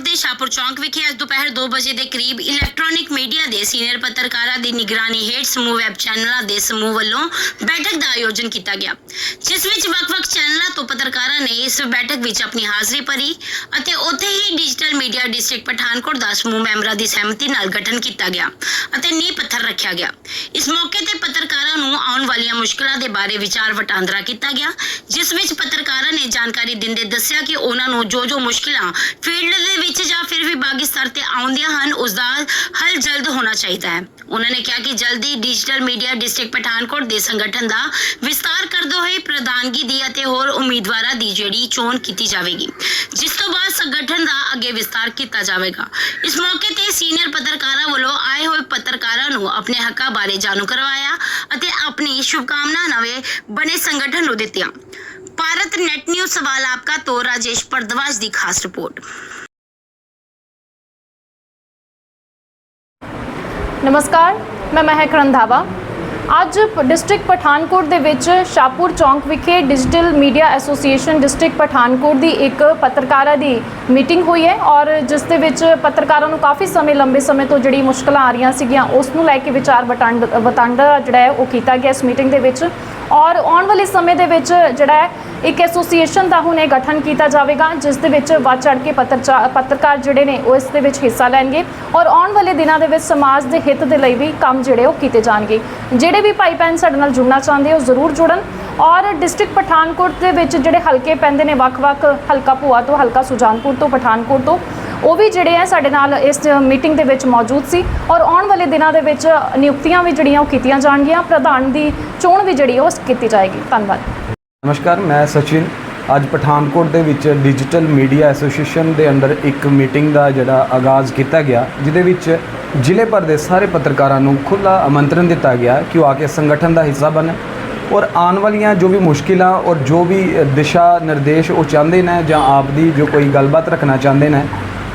ਦੇ ਸ਼ਾਹਪੁਰ ਚੌਂਕ ਵਿਖੇ ਅੱਜ ਦੁਪਹਿਰ 2 ਵਜੇ ਦੇ ਕਰੀਬ ਇਲੈਕਟ੍ਰੋਨਿਕ ਮੀਡੀਆ ਦੇ ਸੀਨੀਅਰ ਪੱਤਰਕਾਰਾਂ ਦੀ ਨਿਗਰਾਨੀ ਹੇਠ ਸਮੂਹ ਵੈਬ ਚੈਨਲਾਂ ਦੇ ਸਮੂਹ ਵੱਲੋਂ ਬੈਠਕ ਦਾ ਆਯੋਜਨ ਕੀਤਾ ਗਿਆ, ਜਿਸ ਵਿੱਚ ਵੱਖ-ਵੱਖ ਚੈਨਲਾਂ ਤੋਂ ਪੱਤਰਕਾਰਾਂ ਨੇ ਇਸ ਬੈਠਕ ਵਿੱਚ ਆਪਣੀ ਹਾਜ਼ਰੀ ਭਰੀ ਅਤੇ ਉੱਥੇ ਹੀ ਡਿਜੀਟਲ ਮੀਡੀਆ ਡਿਸਟ੍ਰਿਕਟ ਪਠਾਨਕੋਟ ਦਾ ਸਮੂਹ ਮੈਂਬਰਾਂ ਦੀ ਸਹਿਮਤੀ ਨਾਲ ਗਠਨ ਕੀਤਾ ਗਿਆ ਅਤੇ ਨੀਂਹ ਪੱਥਰ ਰੱਖਿਆ ਗਿਆ। ਇਸ ਮੌਕੇ ਤੇ ਪੱਤਰਕਾਰਾਂ ਵਾਲੀਆਂ ਮੁਸ਼ਕਲਾਂ ਦੇ ਬਾਰੇ ਵਿਚਾਰ ਵਟਾਂਦਰਾ ਕੀਤਾ ਗਿਆ, ਜਿਸ ਵਿੱਚ ਪੱਤਰਕਾਰਾਂ ਨੇ ਜਾਣਕਾਰੀ ਦਿੰਦੇ ਦੱਸਿਆ ਕਿ ਉਹਨਾਂ ਨੂੰ ਜੋ ਜੋ ਮੁਸ਼ਕਲਾਂ ਫੀਲਡ ਦੇ ਵਿੱਚ ਜਾਂ ਫਿਰ ਵਿਭਾਗੀ ਸਤਰ ਤੇ ਆਉਂਦੀਆਂ ਹਨ, ਉਸ ਦਾ ਹੱਲ ਜਲਦ ਹੋਣਾ ਚਾਹੀਦਾ ਹੈ। ਉਹਨਾਂ ਨੇ ਕਿਹਾ ਕਿ ਜਲਦੀ ਡਿਜੀਟਲ ਮੀਡੀਆ ਡਿਸਟ੍ਰਿਕਟ ਪਠਾਨਕੋਟ ਦੇ ਸੰਗਠਨ ਦਾ ਵਿਸਤਾਰ ਕਰਦੇ ਹੋਏ ਪ੍ਰਧਾਨਗੀ ਦੀ ਅਤੇ ਹੋਰ ਉਮੀਦਵਾਰਾਂ ਦੀ ਜਿਹੜੀ ਚੋਣ ਕੀਤੀ ਜਾਵੇਗੀ, ਜਿਸ ਤੋਂ ਬਾਅਦ ਸੰਗਠਨ ਦਾ ਅੱਗੇ ਵਿਸਤਾਰ ਕੀਤਾ ਜਾਵੇਗਾ। ਇਸ ਮੌਕੇ ਤੇ ਸੀਨੀਅਰ ਪੱਤਰਕਾਰਾਂ ਵੱਲੋਂ ਆਏ ਹੋਏ ਪੱਤਰਕਾਰਾਂ ਨੂੰ ਆਪਣੇ ਹੱਕਾਂ ਬਾਰੇ ਜਾਣੂ ਕਰਵਾਇਆ ਅਤੇ ਆਪਣੀ ਸ਼ੁਭਕਾਮਨਾ ਨਵੇਂ ਬਣੇ ਸੰਗਠਨ ਨੂੰ ਦਿੱਤੀਆਂ। ਭਾਰਤ ਨੈਟ ਨਿਊਜ਼ ਸਵਾਲ ਆਪਕਾ ਤੋਂ, ਰਾਜੇਸ਼ ਪਰਦਵਾਜ ਦੀ ਖਾਸ ਰਿਪੋਰਟ। ਨਮਸਕਾਰ, ਮੈਂ ਮਹਿਕ ਰੰਧਾਵਾ। ਅੱਜ ਡਿਸਟ੍ਰਿਕਟ ਪਠਾਨਕੋਟ ਦੇ ਵਿੱਚ ਸ਼ਾਹਪੁਰ ਚੌਂਕ ਵਿਖੇ digital media association district Pathankot ਦੀ ਇੱਕ ਪੱਤਰਕਾਰਾਂ ਦੀ ਮੀਟਿੰਗ ਹੋਈ ਹੈ ਔਰ ਜਿਸ ਦੇ ਵਿੱਚ ਪੱਤਰਕਾਰਾਂ ਨੂੰ ਕਾਫੀ ਸਮੇਂ, ਲੰਬੇ ਸਮੇਂ ਤੋਂ ਜਿਹੜੀ ਮੁਸ਼ਕਲਾਂ ਆ ਰਹੀਆਂ ਸੀਗੀਆਂ, ਉਸ ਨੂੰ ਲੈ ਕੇ ਵਿਚਾਰ ਵਟਾਂਡ ਵਟਾਂਡਾ ਜਿਹੜਾ ਹੈ ਉਹ ਕੀਤਾ ਗਿਆ ਇਸ ਮੀਟਿੰਗ ਦੇ ਵਿੱਚ। ਔਰ ਆਉਣ ਵਾਲੇ ਸਮੇਂ ਦੇ ਵਿੱਚ ਜਿਹੜਾ ਹੈ ਇੱਕ ਐਸੋਸੀਏਸ਼ਨ ਦਾ ਹੁਣ ਇਹ ਗਠਨ ਕੀਤਾ ਜਾਵੇਗਾ, ਜਿਸ ਦੇ ਵਿੱਚ ਵੱਧ ਚੜ ਕੇ ਪੱਤਰਚਾ- ਪੱਤਰਕਾਰ ਜਿਹੜੇ ਨੇ, ਉਹ ਇਸ ਦੇ ਵਿੱਚ ਹਿੱਸਾ ਲੈਣਗੇ ਔਰ ਆਉਣ ਵਾਲੇ ਦਿਨਾਂ ਦੇ ਵਿੱਚ ਸਮਾਜ ਦੇ ਹਿੱਤ ਦੇ ਲਈ ਵੀ ਕੰਮ ਜਿਹੜੇ ਉਹ ਕੀਤੇ ਜਾਣਗੇ। ਜਿਹੜੇ ਵੀ ਭਾਈ ਭੈਣ ਸਾਡੇ ਨਾਲ ਜੁੜਨਾ ਚਾਹੁੰਦੇ ਹੋ, ਜ਼ਰੂਰ ਜੁੜਨ ਔਰ ਡਿਸਟ੍ਰਿਕਟ ਪਠਾਨਕੋਟ ਦੇ ਵਿੱਚ ਜਿਹੜੇ ਹਲਕੇ ਪੈਂਦੇ ਨੇ, ਵੱਖ-ਵੱਖ ਹਲਕਾ ਭੂਆ ਤੋਂ, ਹਲਕਾ ਸੁਜਾਨਪੁਰ ਤੋਂ, ਪਠਾਨਕੋਟ ਤੋਂ, ਉਹ ਵੀ ਜਿਹੜੇ ਆ ਸਾਡੇ ਨਾਲ ਇਸ ਮੀਟਿੰਗ ਦੇ ਵਿੱਚ ਮੌਜੂਦ ਸੀ ਔਰ ਆਉਣ ਵਾਲੇ ਦਿਨਾਂ ਦੇ ਵਿੱਚ ਨਿਯੁਕਤੀਆਂ ਵੀ ਜਿਹੜੀਆਂ ਉਹ ਕੀਤੀਆਂ ਜਾਣਗੀਆਂ, ਪ੍ਰਧਾਨ ਦੀ ਚੋਣ ਵੀ ਜਿਹੜੀ ਉਹ ਕੀਤੀ ਜਾਏਗੀ। ਧੰਨਵਾਦ। ਨਮਸਕਾਰ, ਮੈਂ ਸਚਿਨ। ਅੱਜ ਪਠਾਨਕੋਟ ਦੇ ਵਿੱਚ ਡਿਜੀਟਲ ਮੀਡੀਆ ਐਸੋਸੀਏਸ਼ਨ ਦੇ ਅੰਡਰ ਇੱਕ ਮੀਟਿੰਗ ਦਾ ਜਿਹੜਾ ਆਗਾਜ਼ ਕੀਤਾ ਗਿਆ, ਜਿਹਦੇ ਵਿੱਚ ਜ਼ਿਲ੍ਹੇ ਭਰ ਦੇ ਸਾਰੇ ਪੱਤਰਕਾਰਾਂ ਨੂੰ ਖੁੱਲ੍ਹਾ ਆਮੰਤਰਣ ਦਿੱਤਾ ਗਿਆ ਕਿ ਉਹ ਆ ਕੇ ਸੰਗਠਨ ਦਾ ਹਿੱਸਾ ਬਣਨ ਔਰ ਆਉਣ ਵਾਲੀਆਂ ਜੋ ਵੀ ਮੁਸ਼ਕਿਲਾਂ ਔਰ ਜੋ ਵੀ ਦਿਸ਼ਾ ਨਿਰਦੇਸ਼ ਉਹ ਚਾਹੁੰਦੇ ਨੇ ਜਾਂ ਆਪ ਦੀ ਜੋ ਕੋਈ ਗੱਲਬਾਤ ਰੱਖਣਾ ਚਾਹੁੰਦੇ ਨੇ,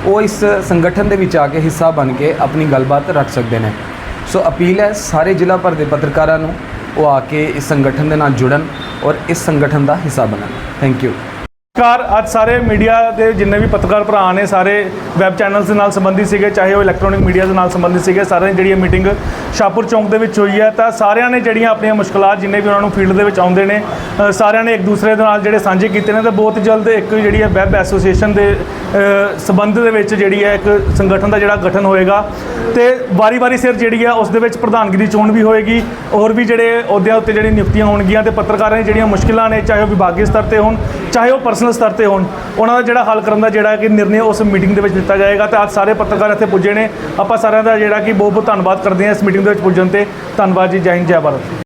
ਉਹ ਇਸ ਸੰਗਠਨ ਦੇ ਵਿੱਚ ਆ ਕੇ ਹਿੱਸਾ ਬਣ ਕੇ ਆਪਣੀ ਗੱਲਬਾਤ ਰੱਖ ਸਕਦੇ ਨੇ। ਸੋ ਅਪੀਲ ਹੈ ਸਾਰੇ ਜ਼ਿਲ੍ਹਾ ਭਰ ਦੇ ਪੱਤਰਕਾਰਾਂ ਨੂੰ ਉਹ ਆ ਕੇ ਇਸ ਸੰਗਠਨ ਦੇ ਨਾਲ ਜੁੜਨ ਔਰ ਇਸ ਸੰਗਠਨ ਦਾ ਹਿੱਸਾ ਬਣਨ। ਥੈਂਕ ਯੂ ਨਮਸਕਾਰ ਅੱਜ ਸਾਰੇ ਮੀਡੀਆ ਦੇ ਜਿੰਨੇ ਵੀ ਪੱਤਰਕਾਰ ਭਰਾ ਨੇ ਸਾਰੇ ਵੈਬ ਚੈਨਲਸ ਦੇ ਨਾਲ ਸੰਬੰਧਿਤ ਸੀਗੇ ਚਾਹੇ ਉਹ ਇਲੈਕਟ੍ਰੋਨਿਕ ਮੀਡੀਆ ਦੇ ਨਾਲ ਸੰਬੰਧਿਤ ਸੀਗੇ ਸਾਰਿਆਂ ਦੀ ਜਿਹੜੀ ਇਹ ਮੀਟਿੰਗ ਸ਼ਾਹਪੁਰ ਚੌਂਕ ਦੇ ਵਿੱਚ ਹੋਈ ਹੈ ਤਾਂ ਸਾਰਿਆਂ ਨੇ ਜਿਹੜੀਆਂ ਆਪਣੀਆਂ ਮੁਸ਼ਕਲਾਂ ਜਿੰਨੇ ਵੀ ਉਹਨਾਂ ਨੂੰ ਫੀਲਡ ਦੇ ਵਿੱਚ ਆਉਂਦੇ ਨੇ ਸਾਰਿਆਂ ਨੇ ਇੱਕ ਦੂਸਰੇ ਦੇ ਨਾਲ ਜਿਹੜੇ ਸਾਂਝੇ ਕੀਤੇ ਨੇ ਤਾਂ ਬਹੁਤ ਜਲਦ ਇੱਕ ਜਿਹੜੀ ਹੈ ਵੈਬ ਐਸੋਸੀਏਸ਼ਨ ਦੇ ਅ, ਸੰਬੰਧ ਦੇ ਵਿੱਚ ਜਿਹੜੀ ਹੈ ਇੱਕ ਸੰਗਠਨ ਦਾ ਜਿਹੜਾ ਗਠਨ ਹੋਏਗਾ। ਤੇ ਵਾਰੀ-ਵਾਰੀ ਸਿਰ ਜਿਹੜੀ ਆ ਉਸ ਦੇ ਵਿੱਚ ਪ੍ਰਧਾਨਗੀ ਦੀ ਚੋਣ ਵੀ ਹੋਏਗੀ। ਹੋਰ ਵੀ ਜਿਹੜੇ ਅਹੁਦਿਆਂ ਉੱਤੇ ਜਿਹੜੀਆਂ ਨਿਯੁਕਤੀਆਂ ਹੋਣਗੀਆਂ ਤੇ ਪੱਤਰਕਾਰਾਂ ਦੀਆਂ ਜਿਹੜੀਆਂ ਮੁਸ਼ਕਲਾਂ ਨੇ, ਚਾਹੇ ਉਹ ਵਿਭਾਗੀ ਸਤਰ ਤੇ ਹੋਣ, ਚਾਹੇ ਉਹ ਪਰਸਨਲ ਸਤਰ ਤੇ ਹੋਣ, ਉਹਨਾਂ ਦਾ ਜਿਹੜਾ ਹੱਲ ਕਰਨ ਦਾ ਜਿਹੜਾ ਕਿ ਨਿਰਣੇ ਉਸ ਮੀਟਿੰਗ ਦੇ ਵਿੱਚ ਦਿੱਤਾ ਜਾਏਗਾ। ਤੇ ਅੱਜ ਸਾਰੇ ਪੱਤਰਕਾਰ ਇੱਥੇ ਪੁੱਜੇ ਨੇ। ਆਪਾਂ ਸਾਰਿਆਂ ਦਾ ਜਿਹੜਾ ਕਿ ਬਹੁਤ ਬਹੁਤ ਧੰਨਵਾਦ ਕਰਦੇ ਹਾਂ ਇਸ ਮੀਟਿੰਗ ਦੇ ਵਿੱਚ ਪੁੱਜਣ ਤੇ। ਧੰਨਵਾਦ ਜੀ। ਜੈ ਹਿੰਦ, ਜੈ ਭਾਰਤ।